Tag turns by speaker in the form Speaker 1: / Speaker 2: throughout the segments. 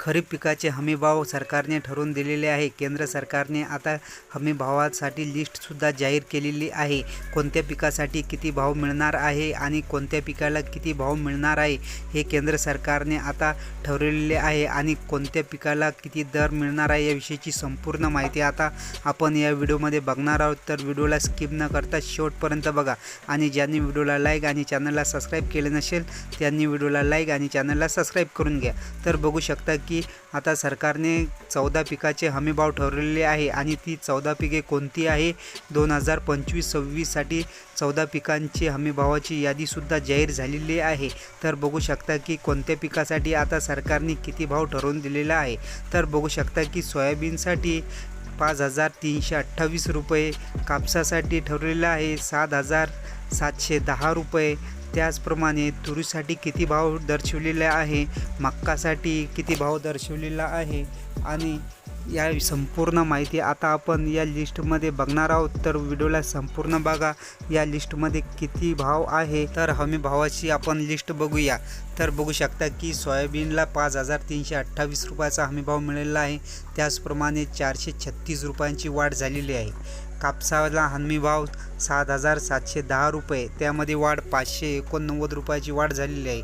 Speaker 1: खरीप पिकाचे हमीभाव सरकारने ठरवून दिलेले आहे. केंद्र सरकारने आता हमीभावासाठी लिस्टसुद्धा जाहीर केलेली आहे. कोणत्या पिकासाठी किती भाव मिळणार आहे आणि कोणत्या पिकाला किती भाव मिळणार आहे हे केंद्र सरकारने आता ठरवलेले आहे आणि कोणत्या पिकाला किती दर मिळणार आहे याविषयीची संपूर्ण माहिती आता आपण या व्हिडिओमध्ये बघणार आहोत. तर व्हिडिओला स्किप न करता शेवटपर्यंत बघा आणि ज्यांनी व्हिडिओला लाईक आणि चॅनलला सबस्क्राईब केले नसेल त्यांनी व्हिडिओला लाईक आणि चॅनलला सबस्क्राईब करून घ्या. तर बघू शकता की आता सरकारने चौदा पिकाचे हमीभाव ठरवलेले आहे आणि ती चौदा पिके कोणती आहे? दोन हजार पंचवीस सव्वीससाठी चौदा पिकांची हमीभावाची यादीसुद्धा जाहीर झालेली आहे. तर बघू शकता की कोणत्या पिकासाठी आता सरकारने किती भाव ठरवून दिलेला आहे? तर बघू शकता की सोयाबीनसाठी पाच हजार तीनशे अठ्ठावीस रुपये कापसासाठी ठरवलेलं आहे सात हजार सातशे दहा रुपये. त्याचप्रमाणे तुरीसाठी किती भाव दर्शवलेला आहे? मक्कासाठी किती भाव दर्शवलेला आहे? आणि या संपूर्ण माहिती आता आपण या लिस्टमध्ये बघणार आहोत. तर व्हिडिओला संपूर्ण बघा. या लिस्टमध्ये किती भाव आहे? तर हमी भावाची आपण लिस्ट बघूया. तर बघू शकता की सोयाबीनला पाच हजार तीनशे अठ्ठावीस रुपयाचा हमीभाव मिळालेला आहे. त्याचप्रमाणे चारशे छत्तीस रुपयांची वाढ झालेली आहे. कापसाला हमीभाव सात हजार सातशे दहा रुपये. त्यामध्ये वाढ पाचशे एकोणनव्वद रुपयाची वाढ झालेली आहे.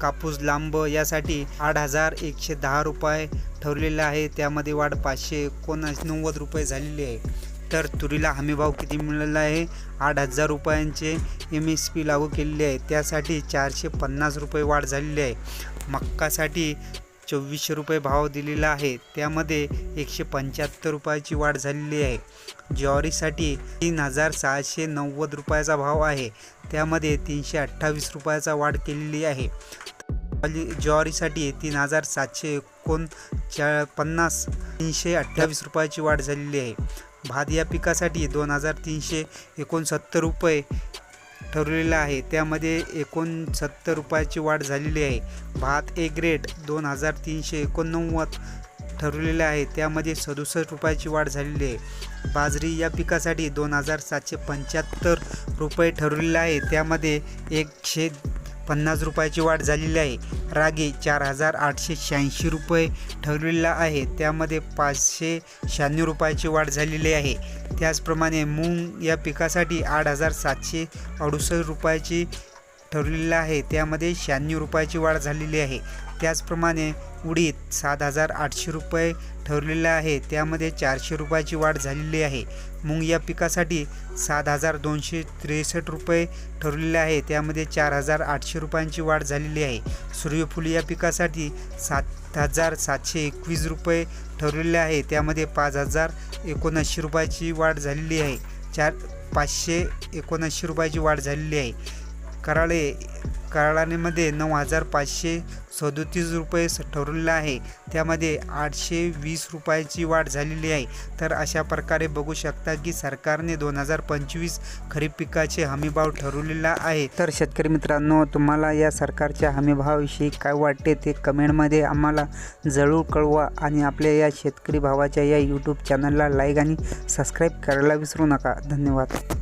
Speaker 1: कापूस लांब यासाठी आठ हजार एकशे दहा रुपये ठरलेला आहे. त्यामध्ये वाढ पाचशे एकोणनव्वद रुपये झालेली आहे. तर तुरीला हमीभाव किती मिळाला आहे? आठ हजार रुपयांचे एम एस पी लागू केलेली आहे. त्यासाठी चारशे पन्नास रुपये वाढ झालेली आहे. मक्कासाठी चोवीसशे रुपये भाव दिलेला आहे. त्यामध्ये एकशे पंच्याहत्तर रुपयाची वाढ झालेली आहे. ज्वारीसाठी तीन हजार सहाशे नव्वद रुपयाचा भाव आहे. त्यामध्ये तीनशे अठ्ठावीस रुपयाचा वाढ केलेली आहे. ज्वारीसाठी तीन हजार सातशे एकोण पन्नास तीनशे अठ्ठावीस रुपयाची वाढ झालेली आहे. भात या पिकासाठी दोन हजार तीनशे एकोणसत्तर रुपये ठरवलेला आहे. त्यामध्ये एकोणसत्तर रुपयाची वाढ झालेली आहे. भात ए ग्रेड दोन हजार तीनशे एकोणनव्वद ठरवलेले आहे. त्यामध्ये सदुसष्ट रुपयाची वाढ झालेली आहे. बाजरी या पिकासाठी दोन हजार सातशे पंच्याहत्तर रुपये ठरवलेले आहे. त्यामध्ये एकशे पन्नास रुपयाची वाढ झालेली आहे. रागी चार हजार आठशे शहाऐंशी रुपये ठरवलेला आहे. त्यामध्ये पाचशे शहाण्णव रुपयाची वाढ झालेली आहे. त्याचप्रमाणे मूग या पिकासाठी आठ हजार सातशे अडुसष्ट रुपयाची ठरलेलं आहे. त्यामध्ये शहाण्णव रुपयाची वाढ झालेली आहे. त्याचप्रमाणे उडीद सात हजार आठशे रुपये ठरलेलं आहे. त्यामध्ये चारशे रुपयाची वाढ झालेली आहे. मूग या पिकासाठी सात हजार दोनशे त्रेसष्ट रुपये ठरलेले आहे. त्यामध्ये चार हजार आठशे रुपयांची वाढ झालेली आहे. सूर्यफूल या पिकासाठी सात हजार सातशे एकवीस रुपये ठरलेले आहे. त्यामध्ये पाच हजार एकोणऐंशी रुपयाची वाढ झालेली आहे. चार पाचशे एकोणऐंशी रुपयाची वाढ झालेली आहे. कराळे कराळानेमध्ये नऊ हजार पाचशे सदोतीस रुपये ठरवलेलं आहे. त्यामध्ये आठशे वीस रुपयाची वाढ झालेली आहे. तर अशा प्रकारे बघू शकता की सरकारने दोन हजार पंचवीस खरीप पिकाचे हमीभाव ठरवलेला आहे. तर शेतकरी मित्रांनो तुम्हाला या सरकारच्या हमीभावाविषयी काय वाटते ते कमेंटमध्ये आम्हाला जरूर कळवा आणि आपल्या या शेतकरी भावाच्या या यूट्यूब चॅनलला लाईक आणि सबस्क्राईब करायला विसरू नका. धन्यवाद.